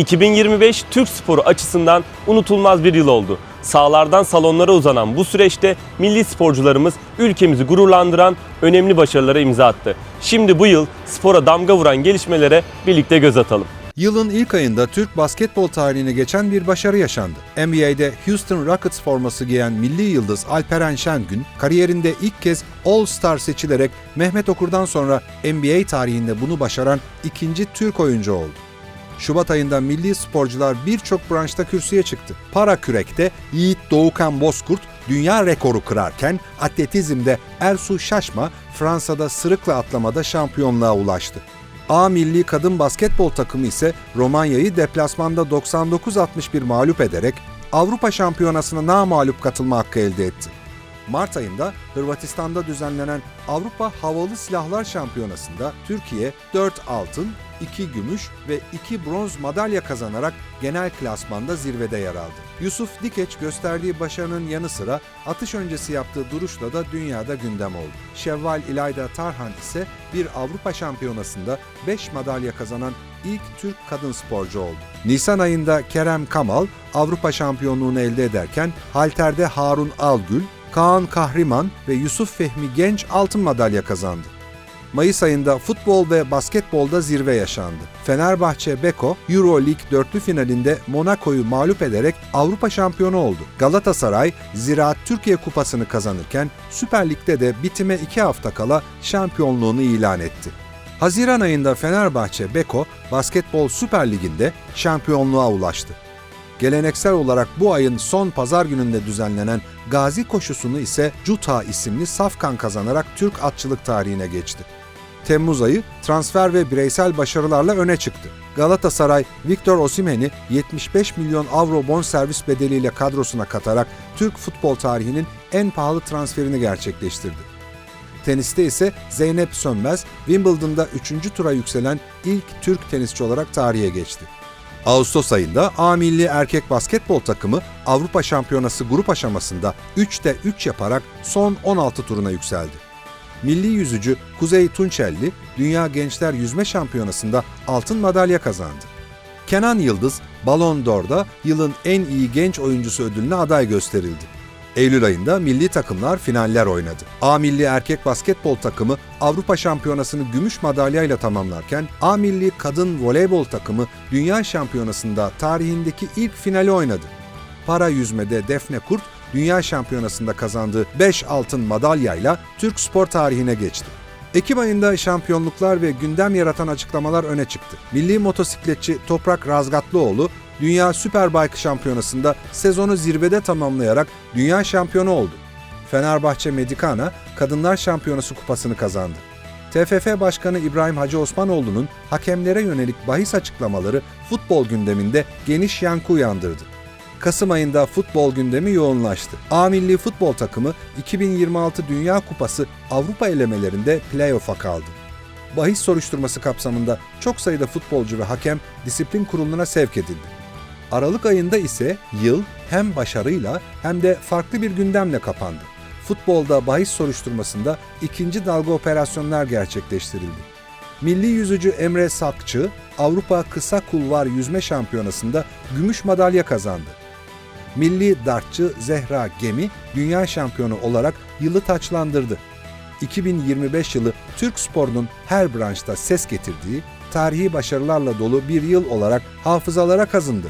2025 Türk sporu açısından unutulmaz bir yıl oldu. Sahalardan salonlara uzanan bu süreçte milli sporcularımız ülkemizi gururlandıran önemli başarılara imza attı. Şimdi bu yıl spora damga vuran gelişmelere birlikte göz atalım. Yılın ilk ayında Türk basketbol tarihine geçen bir başarı yaşandı. NBA'de Houston Rockets forması giyen milli yıldız Alperen Şengün, kariyerinde ilk kez All-Star seçilerek Mehmet Okur'dan sonra NBA tarihinde bunu başaran ikinci Türk oyuncu oldu. Şubat ayında milli sporcular birçok branşta kürsüye çıktı. Para kürekte Yiğit Doğukan Bozkurt dünya rekoru kırarken atletizmde Ersu Şaşma Fransa'da sırıkla atlamada şampiyonluğa ulaştı. A milli kadın basketbol takımı ise Romanya'yı deplasmanda 99-61 mağlup ederek Avrupa Şampiyonası'na namağlup katılma hakkı elde etti. Mart ayında Hırvatistan'da düzenlenen Avrupa Havalı Silahlar Şampiyonası'nda Türkiye 4 altın, 2 gümüş ve 2 bronz madalya kazanarak genel klasmanda zirvede yer aldı. Yusuf Dikeç gösterdiği başarının yanı sıra atış öncesi yaptığı duruşla da dünyada gündem oldu. Şevval İlayda Tarhan ise bir Avrupa Şampiyonası'nda 5 madalya kazanan ilk Türk kadın sporcu oldu. Nisan ayında Kerem Kamal Avrupa şampiyonluğunu elde ederken halterde Harun Algül, Kaan Kahriman ve Yusuf Fehmi Genç altın madalya kazandı. Mayıs ayında futbol ve basketbolda zirve yaşandı. Fenerbahçe Beko, Euro League dörtlü finalinde Monaco'yu mağlup ederek Avrupa şampiyonu oldu. Galatasaray, Ziraat Türkiye Kupası'nı kazanırken Süper Lig'de de bitime iki hafta kala şampiyonluğunu ilan etti. Haziran ayında Fenerbahçe Beko Basketbol Süper Ligi'nde şampiyonluğa ulaştı. Geleneksel olarak bu ayın son pazar gününde düzenlenen Gazi koşusunu ise Cuta isimli Safkan kazanarak Türk atçılık tarihine geçti. Temmuz ayı transfer ve bireysel başarılarla öne çıktı. Galatasaray, Victor Osimhen'i 75 milyon avro bonservis bedeliyle kadrosuna katarak Türk futbol tarihinin en pahalı transferini gerçekleştirdi. Teniste ise Zeynep Sönmez, Wimbledon'da 3. tura yükselen ilk Türk tenisçi olarak tarihe geçti. Ağustos ayında A milli erkek basketbol takımı Avrupa Şampiyonası grup aşamasında 3'te 3 yaparak son 16 turuna yükseldi. Milli yüzücü Kuzey Tunçelli, Dünya Gençler Yüzme Şampiyonası'nda altın madalya kazandı. Kenan Yıldız, Ballon d'Or'da yılın en iyi genç oyuncusu ödülüne aday gösterildi. Eylül ayında milli takımlar finaller oynadı. A milli erkek basketbol takımı Avrupa Şampiyonası'nı gümüş madalyayla tamamlarken A milli kadın voleybol takımı Dünya Şampiyonası'nda tarihindeki ilk finali oynadı. Para yüzmede Defne Kurt, Dünya Şampiyonası'nda kazandığı 5 altın madalyayla Türk spor tarihine geçti. Ekim ayında şampiyonluklar ve gündem yaratan açıklamalar öne çıktı. Milli motosikletçi Toprak Razgatlıoğlu, Dünya Superbike Şampiyonası'nda sezonu zirvede tamamlayarak dünya şampiyonu oldu. Fenerbahçe Medikana, Kadınlar Şampiyonası kupasını kazandı. TFF Başkanı İbrahim Hacı Osmanoğlu'nun hakemlere yönelik bahis açıklamaları futbol gündeminde geniş yankı uyandırdı. Kasım ayında futbol gündemi yoğunlaştı. A milli futbol takımı 2026 Dünya Kupası Avrupa elemelerinde play-off'a kaldı. Bahis soruşturması kapsamında çok sayıda futbolcu ve hakem disiplin kuruluna sevk edildi. Aralık ayında ise yıl hem başarıyla hem de farklı bir gündemle kapandı. Futbolda bahis soruşturmasında ikinci dalga operasyonlar gerçekleştirildi. Milli yüzücü Emre Sakçı, Avrupa Kısa Kulvar Yüzme Şampiyonası'nda gümüş madalya kazandı. Milli dartçı Zehra Gemi dünya şampiyonu olarak yılı taçlandırdı. 2025 yılı Türk sporunun her branşta ses getirdiği, tarihi başarılarla dolu bir yıl olarak hafızalara kazındı.